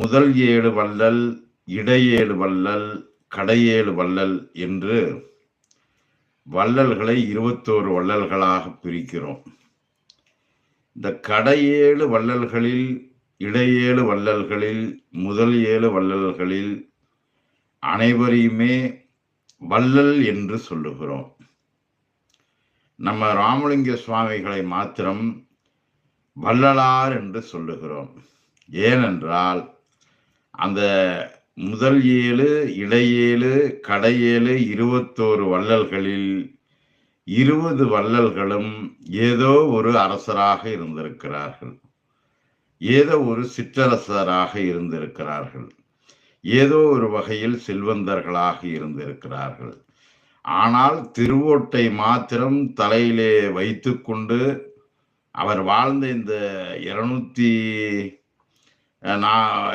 முதல் ஏழு வள்ளல் இடையேழு வள்ளல் கடையேழு வள்ளல் என்று வள்ளல்களை இருபத்தோரு வள்ளல்களாக பிரிக்கிறோம். இந்த கடையேழு வள்ளல்களில் இடையேழு வள்ளல்களில் முதல் ஏழு வள்ளல்களில் அனைவரையுமே வள்ளல் என்று சொல்லுகிறோம். நம்ம ராமலிங்க சுவாமிகளை மாத்திரம் வள்ளலார் என்று சொல்லுகிறோம். ஏனென்றால் அந்த முதல் ஏழு இடையேழு கடையேழு இருபத்தோரு வள்ளல்களில் இருபது வள்ளல்களும் ஏதோ ஒரு அரசராக இருந்திருக்கிறார்கள். ஏதோ ஒரு சிற்றரசராக இருந்திருக்கிறார்கள். ஏதோ ஒரு வகையில் செல்வந்தர்களாக இருந்திருக்கிறார்கள். ஆனால் திருவோட்டை மாத்திரம் தலையிலே வைத்துக்கொண்டு அவர் வாழ்ந்த இந்த இருநூத்தி நான்